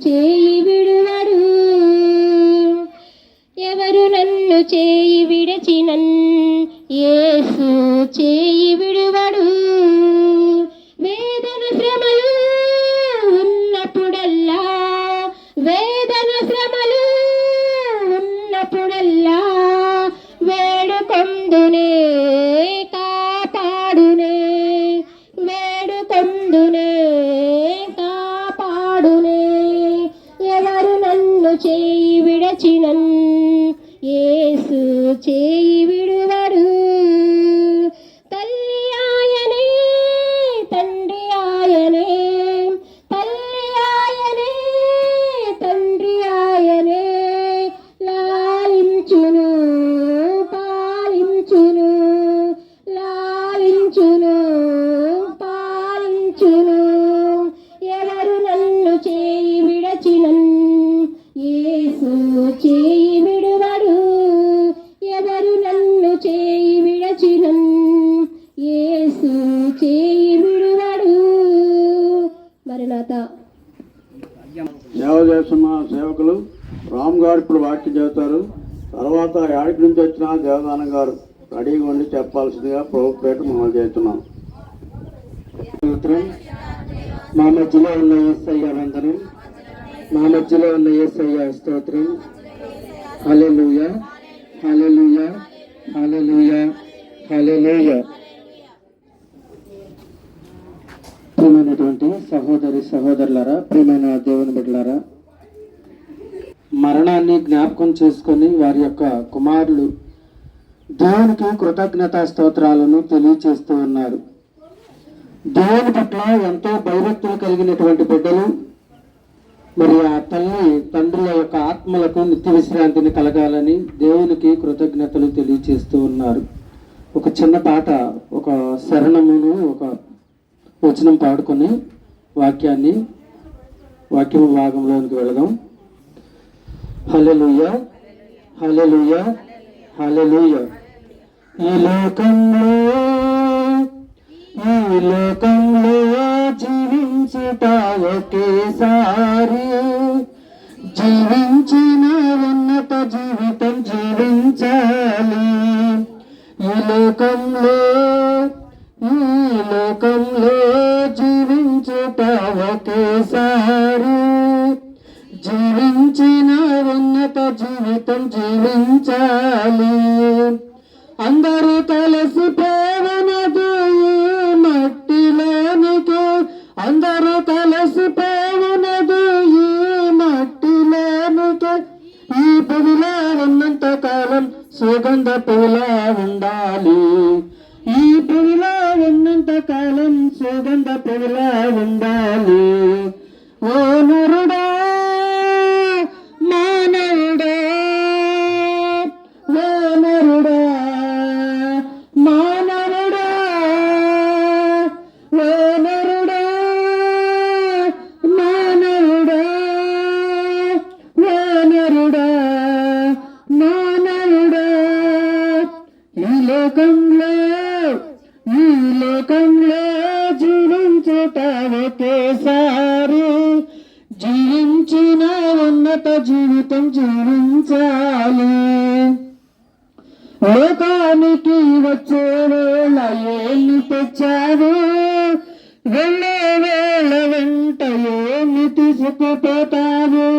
que చేయి విడచినన్. ఏసు చేయి నుంచి దేవదానం గారు రెడీగా ఉండి చెప్పాల్సిందిగా ప్రభు పేట మనం చేస్తున్నాం. స్తోత్రం మా మధ్యలో ఉన్న ఏసయ్య వందనం మా మధ్యలో ఉన్న ఏసయ్య స్తోత్రం. హల్లెలూయ హల్లెలూయ హల్లెలూయ హల్లెలూయ. ప్రియమైనటువంటి సహోదరి సహోదరులారా ప్రియమైన దేవుని బిడ్డలారా మరణాన్ని జ్ఞాపకం చేసుకొని వారి యొక్క కుమారులు దేవునికి కృతజ్ఞతా స్తోత్రాలను తెలియచేస్తూ ఉన్నారు. దేవుని పట్ల ఎంతో భయభక్తులు కలిగినటువంటి బిడ్డలు మరి ఆ తల్లి తండ్రుల యొక్క ఆత్మలకు నిత్య విశ్రాంతిని కలగాలని దేవునికి కృతజ్ఞతలు తెలియచేస్తూ ఉన్నారు. ఒక చిన్న పాట ఒక శరణమును ఒక వచనం పాడుకొని వాక్యాన్ని వాక్యం భాగంలోనికి వెళదాం. హలలుయ హలలుయ హలలుయ ఈ లోకంలో ఈ లోకంలో జీవించుట ఒకేసారి జీవించిన ఉన్నత జీవితం జీవించాలి. ఈ లోకంలో ఈ లోకంలో జీవించుట ఒకేసారి జీవించిన ఉన్నత జీవితం జీవించాలి. అందరూ కలిసి పేవనదు ఈ మట్టిలోనికి. అందరూ కలిసి పేవనదు ఈ మట్టిలోనికి. ఈ పువిలా ఉన్నంత కాలం సుగంధ పువిలా ఉండాలి. ఈ పువిలా ఉన్నంత కాలం సుగంధ పువిలా ఉండాలి ఒకేసారి జీవించిన ఉన్నత జీవితం జీవించాలి. లోకానికి వచ్చే వేళ ఏమి తెచ్చారు? వెళ్ళే వేళ వెంట ఏమి తీసుకుపోతారు?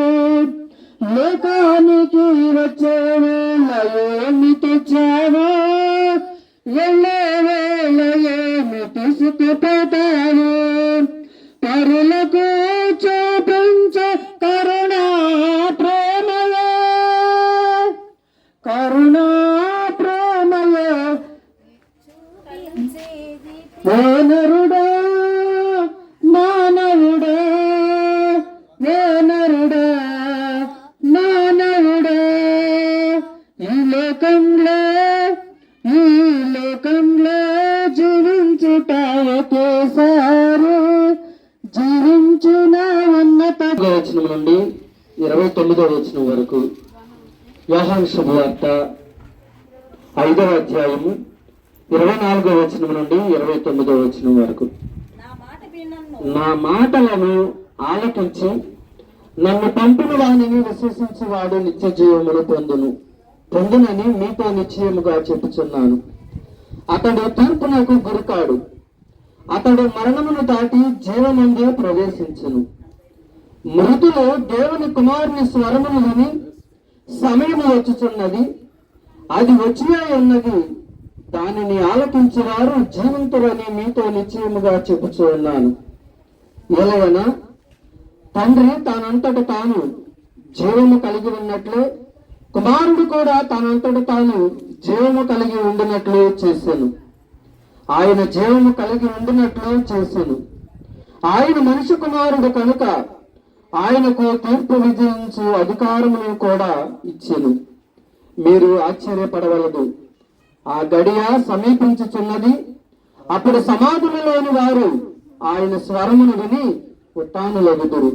లోకానికి వచ్చే వేళ ఏమి తెచ్చారు? వెళ్ళే వేళ ఏమి తీసుకుపోతారు? ఇరవై తొమ్మిదో వచనం వరకు యోహాన్ శుభవార్త ఐదవ అధ్యాయము ఇరవై నాలుగో వచనం నుండి ఇరవై తొమ్మిదో వచనం వరకు. నా మాటలను ఆలకించి. నన్ను పంపిన వాణిని విశ్వసించువాడు నిత్య జీవమును పొందును. పొందునని మీతో నిశ్చయముగా చెప్పుచున్నాను. అతడు తీర్పునకు గురికాడు. అతడు మరణమును దాటి జీవమందే ప్రవేశించును. మృతులు దేవుని కుమారుని స్వరమును విని సమయము వచ్చుచున్నది. అది వచ్చినా ఉన్నది దానిని ఆలకించేవారు జీవంతులని మీతో నిశ్చయముగా చెప్పుచూ ఉన్నాను. ఎలవనా తండ్రి తానంతట తాను జీవము కలిగి ఉన్నట్లే కుమారుడు కూడా తనంతట తాను జీవము కలిగి ఉండినట్లు చేశాను. ఆయన జీవము కలిగి ఉండినట్లు చేశాను. ఆయన మనిషి కుమారుడు కనుక ఆయనకు తీర్పు విధించు అధికారమును కూడా ఇచ్చాను. మీరు ఆశ్చర్యపడవలదు. ఆ గడియ సమీపించుచున్నది. అప్పుడు సమాధులలోని వారు ఆయన స్వరమును విని ఉత్తానులగుదురు.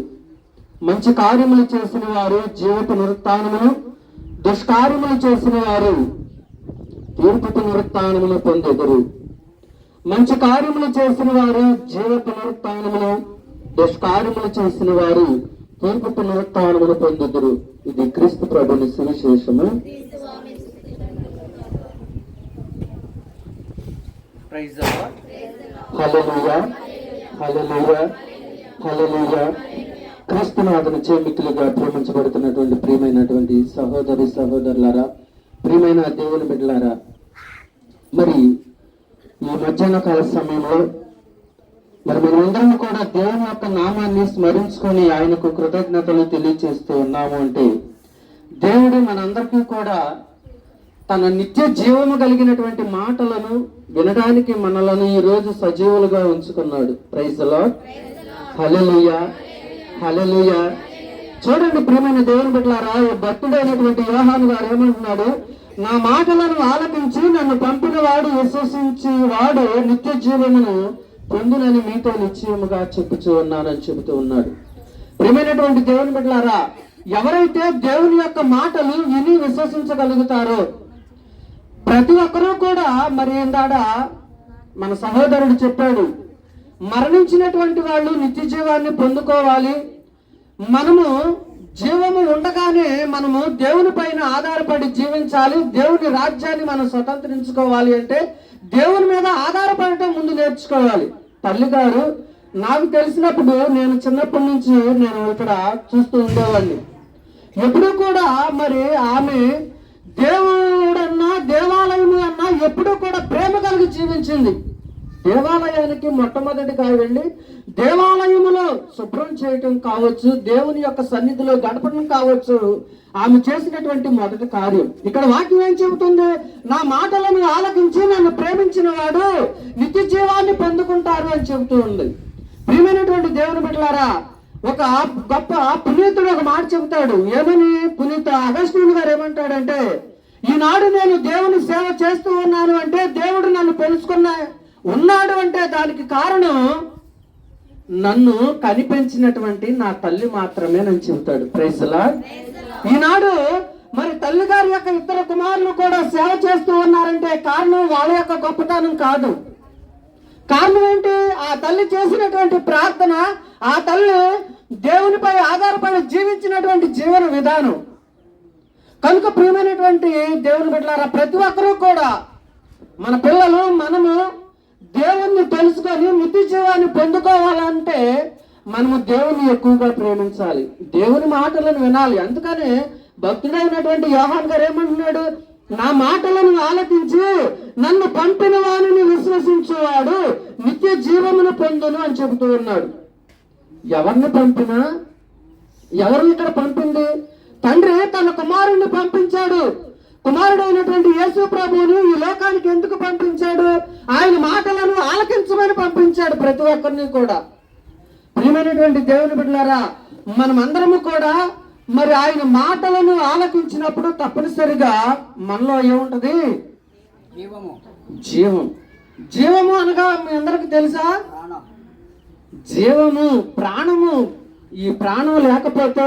మంచి కార్యములు చేసిన వారు జీవిత పునరుత్నమును దుష్కార్యములు చేసిన వారు తీర్పు పునరుత్నమును పొందెదురు. మంచి కార్యములు చేసిన వారు జీవ పునరుత్నమును దుష్కార్యములు చేసిన వారు తీర్పు పునరుత్నమును పొందుదురు. ఇది క్రీస్తు ప్రభుని సువిశేషము. క్రీస్తునాథుని చేమికులుగా ప్రేమించబడుతున్నటువంటి ప్రియమైనటువంటి సహోదరి సహోదరులారా ప్రియమైన దేవుని బిడ్డలారా మరి ఈ మధ్యాహ్న కాల సమయంలో మరి మనమందరం కూడా దేవుని యొక్క నామాన్ని స్మరించుకొని ఆయనకు కృతజ్ఞతలు తెలియచేస్తూ ఉన్నాము అంటే దేవుడు మనందరికీ కూడా తన నిత్య జీవము కలిగినటువంటి మాటలను వినడానికి మనలను ఈ రోజు సజీవులుగా ఉంచుకున్నాడు. ప్రైజ్లో హలలుయ హలలుయ చూడండి ప్రియమైన దేవుని బిడ్డలారా ఈ భక్తుడైనటువంటి యోహాను గారు ఏమంటున్నాడు? నా మాటలను ఆలకించి నన్ను పంపిన వాడు విశ్వసించి వాడు నిత్య జీవమును పొందునని మీతో నిశ్చయముగా చెప్పుచూ ఉన్నానని చెబుతూ ఉన్నాడు. ప్రియమైనటువంటి దేవుని బిడ్డలారా ఎవరైతే దేవుని యొక్క మాటలు విని విశ్వసించగలుగుతారో ప్రతి ఒక్కరూ కూడా మరి ఏందాడ మన సహోదరుడు చెప్పాడు మరణించినటువంటి వాళ్ళు నిత్య జీవాన్ని పొందుకోవాలి. మనము జీవము ఉండగానే మనము దేవుని పైన ఆధారపడి జీవించాలి దేవుని రాజ్యాన్ని మనం స్వతంత్రించుకోవాలి అంటే దేవుని మీద ఆధారపడటం ముందు నేర్చుకోవాలి. తల్లి గారు నాకు తెలిసినప్పుడు నేను చిన్నప్పటి నుంచి నేను ఇక్కడ చూస్తూ ఉండేవాడిని. ఎప్పుడు కూడా మరి ఆమె దేవుడన్నా దేవాలయం అన్నా ఎప్పుడూ కూడా ప్రేమ కలిగి జీవించింది. దేవాలయానికి మొట్టమొదటిగా వెళ్ళి దేవాలయములో శుభ్రం చేయటం కావచ్చు దేవుని యొక్క సన్నిధిలో గడపడం కావచ్చు ఆమె చేసినటువంటి మొదటి కార్యం. ఇక్కడ వాక్యం ఏం చెబుతుంది? నా మాటలను ఆలకించి నన్ను ప్రేమించిన వాడు నిత్య జీవాన్ని పొందుకుంటారు అని చెబుతూ ఉంది. ప్రియమైనటువంటి దేవుని బిడ్డలారా ఒక గొప్ప పునీతుడు ఒక మాట చెబుతాడు. ఏమని? పునీత అగస్టుని గారు ఏమంటాడంటే ఈనాడు నేను దేవుని సేవ చేస్తూ ఉన్నాను అంటే దేవుడు నన్ను పెంచుకున్న ఉన్నాడు అంటే దానికి కారణం నన్ను కనిపించినటువంటి నా తల్లి మాత్రమే నన్ను చెబుతాడు. ప్రైజ్లా ఈనాడు మరి తల్లి గారి యొక్క ఇద్దరు కుమారులు కూడా సేవ చేస్తూ ఉన్నారంటే కారణం వాళ్ళ యొక్క గొప్పతనం కాదు. కారణం ఏంటి? ఆ తల్లి చేసినటువంటి ప్రార్థన ఆ తల్లి దేవునిపై ఆధారపడి జీవించినటువంటి జీవన విధానం. కనుక ప్రియమైనటువంటి దేవుని బిడ్డలారా ప్రతి ఒక్కరూ కూడా మన పిల్లలు మనము దేవుణ్ణి తెలుసుకొని నిత్య జీవాన్ని పొందుకోవాలంటే మనము దేవుని ఎక్కువగా ప్రేమించాలి. దేవుని మాటలను వినాలి. అందుకనే భక్తుడైనటువంటి యోహాన్ గారు ఏమంటున్నాడు? నా మాటలను ఆలకించి నన్ను పంపిన వానిని విశ్వసించేవాడు నిత్య జీవమును పొందును అని చెబుతూ ఉన్నాడు. ఎవరిని పంపినా? ఎవరిని ఇక్కడ పంపింది? తండ్రి తన కుమారుణ్ణి పంపించాడు. కుమారుడైనటువంటి యేసు ప్రభువుని ఈ లోకానికి ఎందుకు పంపించాడు? ఆయన మాటలను ఆలకించమని పంపించాడు ప్రతి ఒక్కరిని కూడా. ప్రియమైనటువంటి దేవుని బిడ్డలారా మనమందరము కూడా మరి ఆయన మాటలను ఆలకించినప్పుడు తప్పనిసరిగా మనలో ఏముంటది? జీవము. జీవం. జీవము అనగా మీ అందరికి తెలుసా? జీవము ప్రాణము. ఈ ప్రాణం లేకపోతే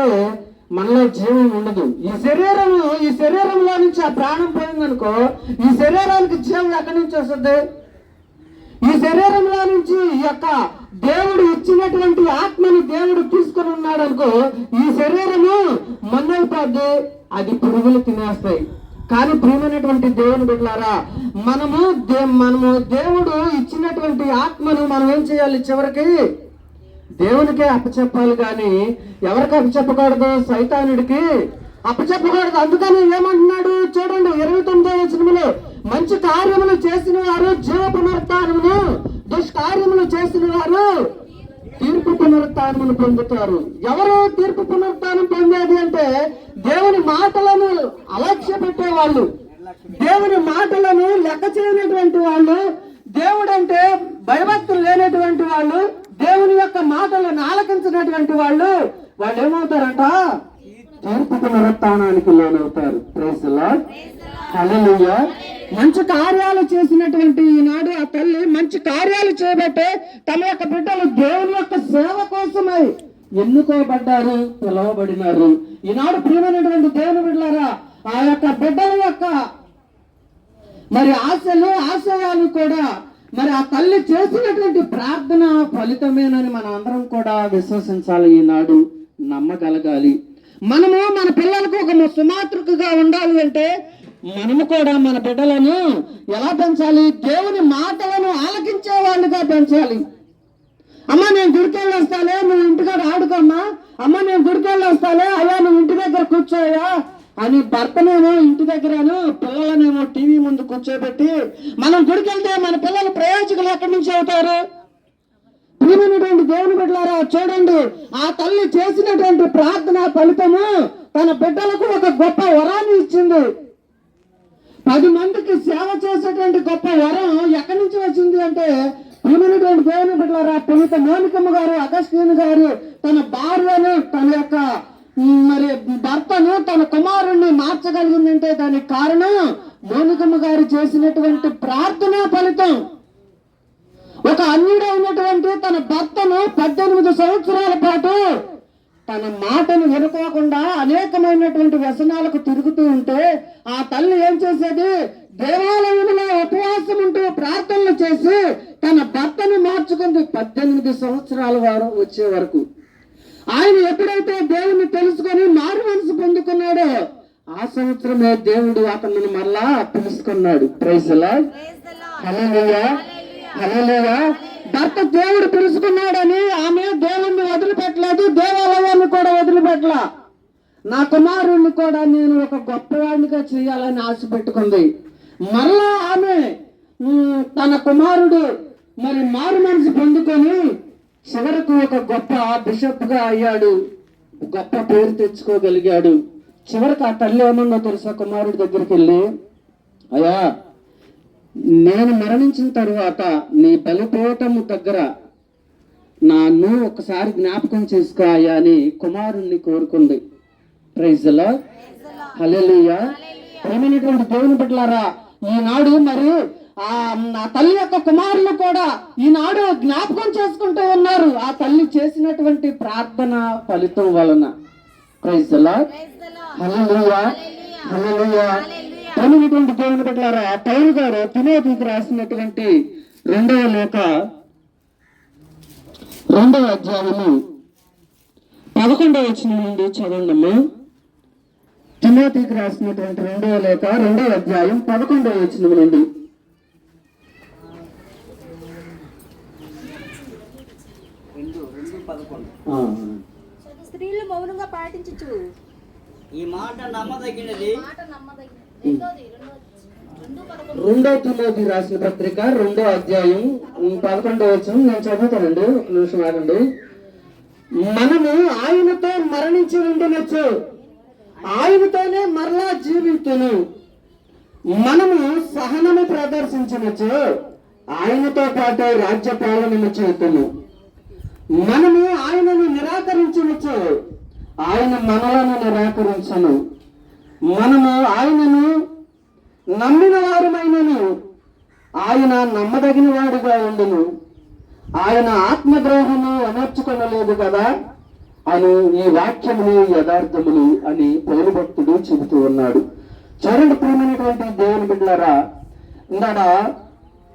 మనలో జీవం ఉండదు. ఈ శరీరము ఈ శరీరంలో నుంచి ఆ ప్రాణం పోయిందనుకో ఈ శరీరానికి జీవం ఎక్కడి నుంచి వస్తుంది? ఈ శరీరంలో నుంచి ఈ యొక్క దేవుడు ఇచ్చినటువంటి ఆత్మని దేవుడు తీసుకుని ఉన్నాడు అనుకో ఈ శరీరము మొన్నైపోద్ది అది పురుగులు తినేస్తాయి. కానీ ప్రియమైనటువంటి దేవుని బిడ్డలారా మనము దే- మనము దేవుడు ఇచ్చినటువంటి ఆత్మను మనం ఏం చేయాలి చివరికి? దేవునికే అప్పచెప్పాలి కానీ ఎవరికి అప్పచెప్పకూడదు? సైతానుడికి అప్పచెప్పకూడదు. అందుకని ఏమంటున్నాడు? చూడండి ఇరవై తొమ్మిదో వచనములో మంచి కార్యములు చేసిన వారు జీవ పునరుత్నమును దుష్కార్యములు చేసిన వారు తీర్పు పునరుత్నమును పొందుతారు. ఎవరు తీర్పు పునరుత్నం పొందేది అంటే దేవుని మాటలను అలక్ష్య పెట్టేవాళ్ళు దేవుని మాటలను లెక్క చేయనటువంటి వాళ్ళు దేవుడు అంటే భయభక్తులు లేనటువంటి వాళ్ళు దేవుని యొక్క మాటలను ఆలకించినటువంటి వాళ్ళు వాళ్ళు ఏమవుతారంట తీర్పు పునరుత్నానికి లోనవుతారు ప్రైజ్ మంచి కార్యాలు చేసినటువంటి ఈనాడు ఆ తల్లి మంచి కార్యాలు చేయబట్టే తమ యొక్క బిడ్డలు దేవుని యొక్క సేవ కోసమై ఎన్నుకోబడ్డారు పిలవబడినారు. ఈనాడు ప్రియమైనటువంటి దేవుని బిడ్డలారా ఆ యొక్క బిడ్డల యొక్క మరి ఆశలు ఆశయాలు కూడా మరి ఆ తల్లి చేసినటువంటి ప్రార్థన ఫలితమేనని మన అందరం కూడా విశ్వసించాలి ఈనాడు నమ్మగలగాలి. మనము మన పిల్లలకు ఒక సుమాతృకగా ఉండాలి అంటే మనము కూడా మన బిడ్డలను ఎలా పెంచాలి? దేవుని మాటలను ఆలకించే వాళ్ళుగా పెంచాలి. అమ్మ నేను గుడికెళ్ళి వస్తాలే నువ్వు ఇంటికాడ ఆడుకోమ్మా అమ్మ. నేను గుడికెళ్ళి వస్తాలే అయ్యా నువ్వు ఇంటి దగ్గర కూర్చోయా అని భర్తనేమో ఇంటి దగ్గరను పిల్లలనేమో టీవీ ముందు కూర్చోబెట్టి మనం గుడికెళ్తే మన పిల్లలు ప్రయోజకులు ఎక్కడి నుంచి అవుతారు? ప్రియమైనటువంటి దేవుని బిడ్డలారా చూడండి ఆ తల్లి చేసినటువంటి ప్రార్థన ఫలితము తన బిడ్డలకు ఒక గొప్ప వరాన్ని ఇచ్చింది. పది మందికి సేవ చేసేటువంటి గొప్ప వరం ఎక్కడి నుంచి వచ్చింది అంటే ప్రియమైనటువంటి దేవుని బిడ్డలారా పునీత మోనికమ్మ గారు అగస్టిన్ గారు తన భార్యను తన యొక్క మరి భర్తను తన కుమారుణ్ణి మార్చగలిగిందంటే దానికి కారణం మోనికమ్మ గారు చేసినటువంటి ప్రార్థన ఫలితం. ఒక అన్యుడైనటువంటి తన భర్తను పద్దెనిమిది సంవత్సరాల పాటు తన మాటను వినుకోకుండా అనేకమైనటువంటి వ్యసనాలకు తిరుగుతూ ఉంటే ఆ తల్లి ఏం చేసేది? దేవాలయంలో ఉపవాసం ఉంటూ ప్రార్థనలు చేసి తన భర్తను మార్చుకుంది. పద్దెనిమిది సంవత్సరాల వారు వచ్చే వరకు. ఆయన ఎప్పుడైతే దేవుని తెలుసుకొని మారు మనసు పొందుకున్నాడో ఆ సంవత్సరమే దేవుడు అతన్ని మరలా పిలుచుకున్నాడు ప్రైజ్లా భర్త దేవుడు పిలుచుకున్నాడని ఆమె దేవుణ్ణి వదిలిపెట్టలేదు దేవాలయాన్ని కూడా వదిలిపెట్టల. నా కుమారుణ్ణి కూడా నేను ఒక గొప్పవాడినిగా చేయాలని ఆశ పెట్టుకుంది. మరలా ఆమె తన కుమారుడు మరి మారు మనసు పొందుకొని చివరకు ఒక గొప్ప బిషప్గా అయ్యాడు. గొప్ప పేరు తెచ్చుకోగలిగాడు. చివరికి ఆ తల్లి ఏమన్నా తెలుసా కుమారుడి దగ్గరికి వెళ్ళి? అయ్యా నేను మరణించిన తరువాత నీ బలిపీఠము దగ్గర నన్ను ఒకసారి జ్ఞాపకం చేసుకో అయ్యా అని కుమారుణ్ణి కోరుకుంది. ప్రైజ్లో హల్లెలూయా. ప్రేమైనటువంటి దేవుని బిడ్డలారా ఈనాడు మరి ఆ నా తల్లి యొక్క కుమారులు కూడా ఈనాడు జ్ఞాపకం చేసుకుంటూ ఉన్నారు. ఆ తల్లి చేసినటువంటి ప్రార్థన ఫలితం వలన. ప్రైజ్లా హల్లెలూయా దేవుని బిడ్డలారా పౌరు గారు తిమోతికి రాసినటువంటి రెండవ లేఖ రెండవ అధ్యాయము పదకొండవ వచ్చిన నుండి చదవండమ్మా. తిమోతికి రాసినటువంటి రెండవ లేఖ రెండవ అధ్యాయం పదకొండవ వచ్చిన నుండి రెండు రెండు పదకొండు ఆ, స్త్రీలు మౌనంగా పాటించచ్చు. ఈ మాట నమ్మదగినది. రెండు తిమోతి రాసిన పత్రిక రెండో అధ్యాయం పదకొండవ వచనం. నేను చదువుతానండి ఒక నిమిషం ఆగండి. మనము ఆయనతో మరణించి ఉండనొచ్చు. ఆయనతోనే మరలా జీవితును. మనము సహనము ప్రదర్శించవచ్చు ఆయనతో పాటు రాజ్య పాలనము చేతును మనము ఆయనను నిరాకరించవచ్చు ఆయన మనలను నిరాకరించను. మనము ఆయనను నమ్మిన వారమైనను ఆయన నమ్మదగిన వాడుగా ఉండును. ఆయన ఆత్మద్రోహము అమర్చుకొనలేదు కదా? అని ఈ వాక్యములు యథార్థములు అని పౌరు భక్తుడు చెబుతూ ఉన్నాడు. చూడండి ప్రియమైనటువంటి దేవుని బిడ్డలారా ఇందాడ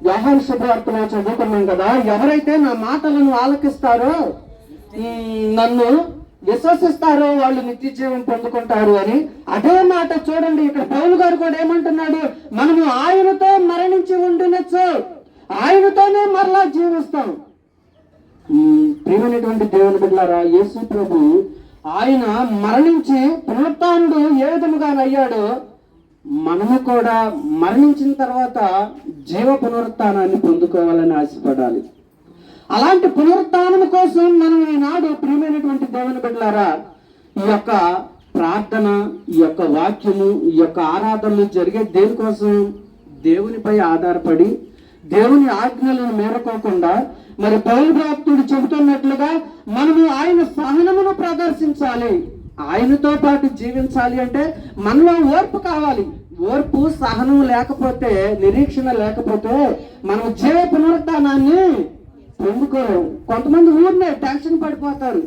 వ్యవహార శుభవార్తలో చదువుకున్నాం కదా. ఎవరైతే నా మాటలను ఆలకిస్తారో నన్ను విశ్వసిస్తారో వాళ్ళు నిత్య జీవం పొందుకుంటారు అని అదే మాట చూడండి. ఇక్కడ పౌలు గారు కూడా ఏమంటున్నాడు? మనము ఆయనతో మరణించి ఉండునొచ్చు. ఆయనతోనే మరలా జీవిస్తాం. ఉమ్, ప్రియమైనటువంటి దేవుని బిడ్డారా యేసు ప్రభు ఆయన మరణించి పునరుత్డు ఏ విధముగా అయ్యాడో మనము కూడా మరణించిన తర్వాత జీవ పునరుత్నాన్ని పొందుకోవాలని ఆశపడాలి. అలాంటి పునరుత్నం కోసం మనం ఈనాడు ప్రియమైనటువంటి దేవుని బిడ్డలారా ఈ యొక్క ప్రార్థన ఈ యొక్క వాక్యము ఈ యొక్క ఆరాధనలు జరిగే దేనికోసం? దేవునిపై ఆధారపడి దేవుని ఆజ్ఞలను మేరకోకుండా మరి పౌరు భక్తుడు చెబుతున్నట్లుగా మనము ఆయన సహనమును ప్రదర్శించాలి. ఆయనతో పాటు జీవించాలి అంటే మనలో ఓర్పు కావాలి. ఓర్పు సహనం లేకపోతే నిరీక్షణ లేకపోతే మనం జీవ పునరుద్ధానాన్ని పొందుకోలేము కొంతమంది ఊరినే టెన్షన్ పడిపోతారు.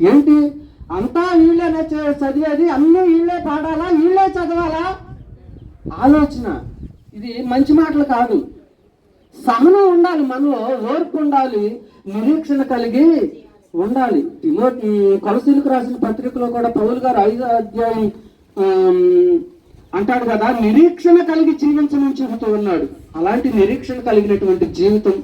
ఏంటి? అంతా వీళ్ళేనే చ- చదివేది అన్నీ వీళ్ళే పాడాలా? వీళ్ళే చదవాలా? ఆలోచన. ఇది మంచి మాటలు కాదు. సహనం ఉండాలి మనలో ఓర్పు ఉండాలి నిరీక్షణ కలిగి ఉండాలి. తిమోతి కొలసీలకు రాసిన పత్రికలో కూడా పౌలు గారు ఐదో అధ్యాయం అంటాడు కదా నిరీక్షణ కలిగి జీవించమని చెబుతూ ఉన్నాడు. అలాంటి నిరీక్షణ కలిగినటువంటి జీవితం